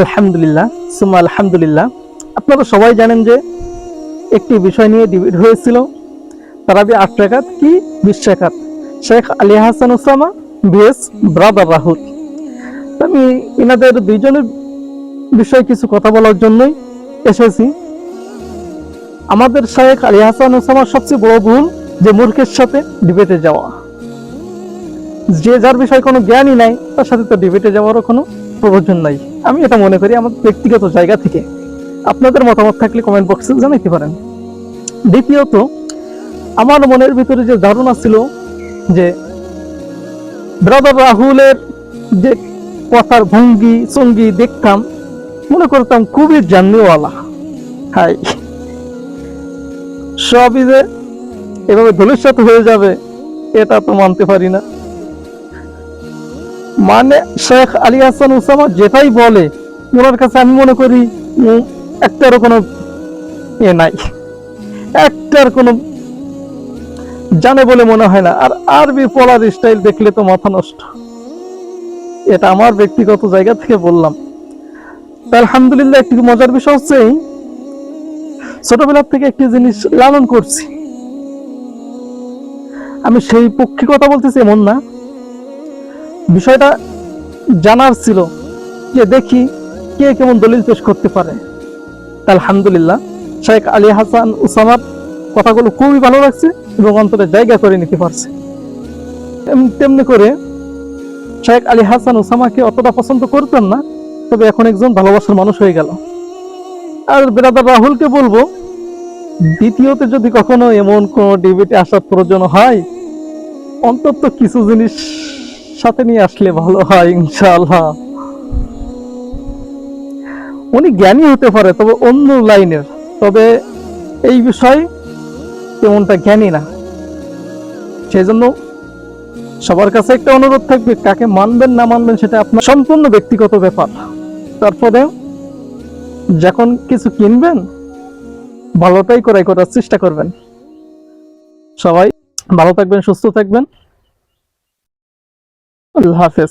আলহামদুলিল্লাহ সুমা আলহামদুলিল্লাহ। আপনারা সবাই জানেন যে একটি বিষয় নিয়ে ডিবেট হয়েছিল, তারাবি আট টাকাত কি? বিশ টাকাত শেখ আলী হাসান ওসামা বিএস ব্রাদার রাহুল। আমি এনাদের দুইজনের বিষয়ে কিছু কথা বলার জন্যই এসেছি। আমাদের শেখ আলী হাসান ওসামার সবচেয়ে বড় ভুল যে মূর্খের সাথে ডিবেটে যাওয়া। যে যার বিষয়ে কোনো জ্ঞানই নাই, তার সাথে তো ডিবেটে যাওয়ারও কোনো প্রয়োজন নাই। আমি এটা মনে করি আমার ব্যক্তিগত জায়গা থেকে। আপনাদের মতামত থাকলে কমেন্ট বক্সে জানাইতে পারেন। দ্বিতীয়ত, আমার মনের ভিতরে যে ধারণা ছিল যে ব্রাদার রাহুলের যে কথার ভঙ্গি, সঙ্গী দেখতাম, মনে করতাম খুবই জাননিওয়ালা হাই, সবই যে এভাবে ধূলিসাৎ হয়ে যাবে, এটা তো মানতে পারি না। মানে শেখ আলী হাসান উসামা যেটাই বলে ওনার কাছে আমি মনে করি উম, একটারও কোনো এ নাই। একটার কোনো জানে বলে মনে হয় না। আর আরবি পড়ার স্টাইল দেখলে তো মাথা নষ্ট। এটা আমার ব্যক্তিগত জায়গা থেকে বললাম। আলহামদুলিল্লাহ একটি মজার বিষয় হচ্ছে ছোটবেলার থেকে একটি জিনিস লালন করছি। আমি সেই পক্ষে কথা বলতেছি এমন না। বিষয়টা জানার ছিল যে দেখি কে কেমন দলিল পেশ করতে পারে। আলহামদুলিল্লাহ, শেখ আলী হাসান উসামার কথাগুলো খুবই ভালো লাগছে এবং অন্তরে জায়গা করে নিতে পারছে। তেমনি করে শেখ আলী হাসান উসামাকে অতটা পছন্দ করতেন না, তবে এখন একজন ভালোবাসার মানুষ হয়ে গেল। আর বেরাদার রাহুলকে বলব, দ্বিতীয়তে যদি কখনো এমন কোনো ডিবেটে আসার প্রয়োজন হয়, অন্তত কিছু জিনিস সাথে নিয়ে আসলে ভালো হয়, ইনশাআল্লাহ। উনি জ্ঞানী হতে পারে, তবে অন্য লাইনের। তবে এই বিষয়ে তেমনটা জ্ঞানী না। সেই জন্য সবার কাছে একটা অনুরোধ থাকবে, কাকে মানবেন না মানবেন সেটা আপনার সম্পূর্ণ ব্যক্তিগত ব্যাপার। তারপরে যখন কিছু কিনবেন ভালোটাই করাই করার চেষ্টা করবেন। সবাই ভালো থাকবেন, সুস্থ থাকবেন। আল্লাহ হাফেজ।